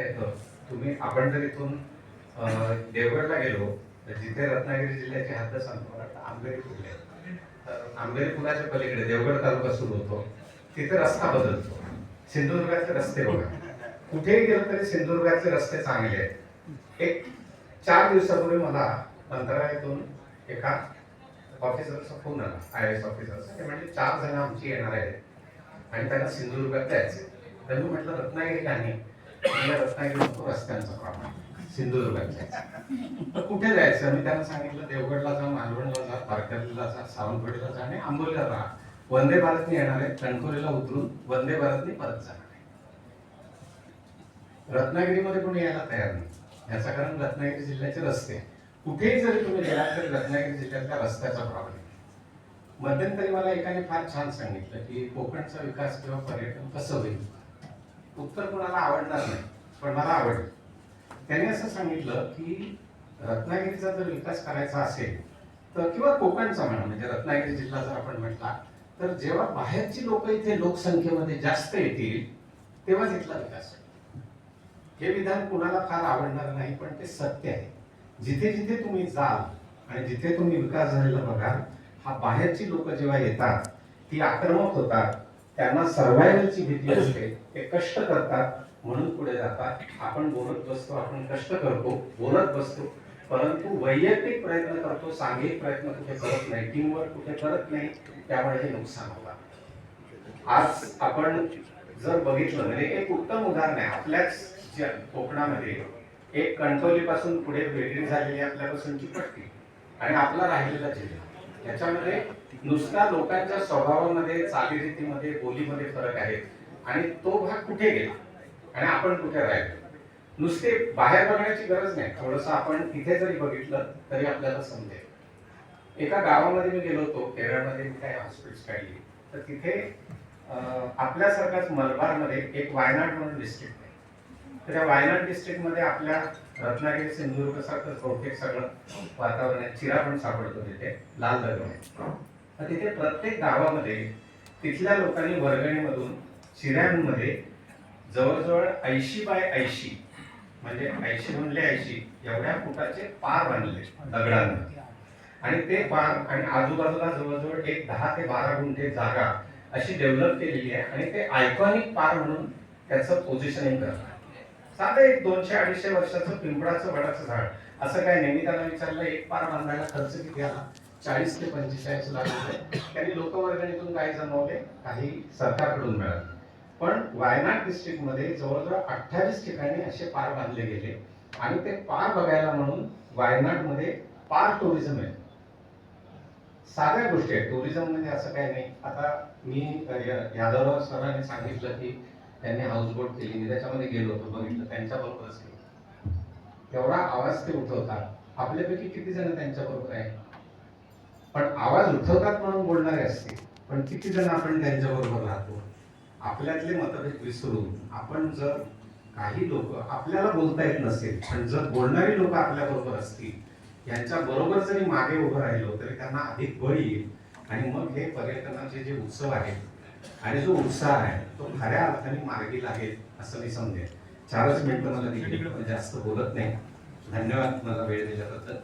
बघता येतं तुम्ही आपण जर इथून देवगडला गेलो तर जिथे रत्नागिरी जिल्ह्याची हद्द सांगतो मला आंबेरी पुढे तर आंबेरी पुलाच्या पलीकडे देवगड तालुका सुरू होतो. तिथे रस्ता बदलतो. सिंधुदुर्गाचे रस्ते बघा. कुठेही गेलं तरी सिंधुदुर्गाचे रस्ते चांगले आहेत. एक चार दिवसापूर्वी मला मंत्रालयातून एका ऑफिसरचा फोन आला आय एस ऑफिसरचा. ते म्हणजे चार जण आमची येणार आहेत आणि त्यांना सिंधुदुर्गात जायचे तर मी म्हटलं रत्नागिरी का नाही? म्हणजे रत्नागिरी रस्त्यांचा प्रॉब्लेम. सिंधुदुर्गात तर कुठे जायचं? मी त्यांना सांगितलं देवगडला जा मालवणला जा तारकर्लीला जा सावंतवाडीला जा आणि आंबोलीला राहा. वंदे भारतने येणार आहे. कणकोलीला उतरून वंदे भारतने परत जाणार आहे. रत्नागिरीमध्ये कोणी यायला तयार नाही. याचं कारण रत्नागिरी जिल्ह्याचे रस्ते. कुठेही जरी तुम्ही गेलात तरी रत्नागिरी जिल्ह्यातल्या रस्त्याचा प्रॉब्लेम मध्यंतरी मला एकाने फार छान सांगितलं की कोकणचा विकास किंवा पर्यटन कसं होईल? उत्तर कोणाला आवडणार नाही पण मला आवडलं. त्याने असं सांगितलं की रत्नागिरीचा जर विकास करायचा असेल तर किंवा कोकणचा म्हणा म्हणजे रत्नागिरी जिल्हा जर आपण म्हटला तर जेव्हा बाहेरची लोक इथे लोकसंख्येमध्ये जास्त येतील तेव्हा इथला विकास हे विधान कुणाला फार आवडणार नाही पण ते सत्य आहे. जिथे जिथे तुम्ही जाल आणि जिथे तुम्ही विकास झालेला बघाल हा बाहेरची लोक जेव्हा येतात ती आक्रमक होतात त्यांना सर्व्हायवलची भीती असते ते कष्ट करतात म्हणून पुढे जातात. आपण बोलत बसतो आपण कष्ट करतो बोलत बसतो. परंतु वैयक्तिक प्रयत्न करतो सांघिक प्रयत्न कुठे करत नाही टीमवर्क कुठे करत नाही त्यामुळे हे नुकसान होतं आज आपण जर बघितलं म्हणजे एक उत्तम उदाहरण आहे. आपल्याच कोकणामध्ये एक कणकवली पासून पुढे वेगळी झालेली आपल्यापासूनची पट्टी. आणि आपला राहिलेला जिल्हा. याच्यामध्ये नुसता लोकांच्या स्वभावामध्ये चालीरीतीमध्ये बोलीमध्ये फरक आहे. आणि तो भाग कुठे गेला? आणि आपण कुठे राहिलो? नुसते बाहेर बघण्याची गरज नाही. थोडस आपण तिथे जरी बघितलं तरी आपल्याला समजेल. एका गावामध्ये मी गेलो होतो केरळमध्ये मी काही हॉस्पिटल्स काढली. तर तिथे आपल्यासारखाच मलबारमध्ये एक वायनाड म्हणून डिस्ट्रिक्ट त्या वायनाड डिस्ट्रिक्टमध्ये आपल्या रत्नागिरी सिंधुदुर्ग सारखं बहुतेक सगळं वातावरण आहे. चिरा पण सापडतो तिथे लाल दगड. आहे तिथे प्रत्येक गावामध्ये तिथल्या लोकांनी वर्गणीमधून चिऱ्यांमध्ये जवळजवळ ऐंशी बाय ऐंशी म्हणजे ऐंशी म्हणले ऐंशी एवढ्या फुटाचे पार बांधले दगडांना. आणि ते पार आणि आजूबाजूला जवळजवळ एक दहा ते बारा गुंठे जागा अशी डेव्हलप केलेली आहे आणि ते आयकॉनिक पार म्हणून त्याचं पोझिशनिंग करतात. साधं एक दोनशे अडीचशे वर्षाचं पिंपळाचं वडाचं झाड. असं काय नाही. मी त्याला विचारलं एक पार बांधायला खर्च किती आला? चाळीस ते पंचेचाळीस लाख रुपये. त्यांनी लोकवर्गणीतून काही जमवले काही सरकारकडून मिळाले. पण वायनाड डिस्ट्रिक्टमध्ये जवळजवळ अठ्ठावीस ठिकाणी असे पार बांधले गेले. आणि ते पार बघायला म्हणून वायनाडमध्ये पार टुरिझम आहे. साध्या गोष्टी आहेत. टुरिझम म्हणजे असं काही नाही. आता मी अ, यादवराव सरांनी सांगितलं की त्यांनी हाऊसबोट केली. मी त्याच्यामध्ये गेलो होतो. बघितलं त्यांच्याबरोबरच गेलो एवढा आवाज ते उठवतात. आपल्यापैकी किती जण त्यांच्याबरोबर आहे? पण आवाज उठवतात म्हणून बोलणारे असते पण किती जण आपण त्यांच्याबरोबर राहतो? आपल्यातले मतभेद विसरून आपण जर काही लोक आपल्याला बोलता येत नसेल पण जर बोलणारी लोक आपल्या बरोबर असतील यांच्या बरोबर जरी मागे उभं राहिलो तरी त्यांना अधिक बळ येईल. आणि मग हे पर्यटनाचे जे उत्सव आहेत आणि जो उत्साह आहे तो खऱ्या अर्थाने मार्गी लागेल असं मी समजेल चारच मिनिटं मला दिली जास्त बोलत नाही. धन्यवाद मला वेळ दिल्याबद्दल.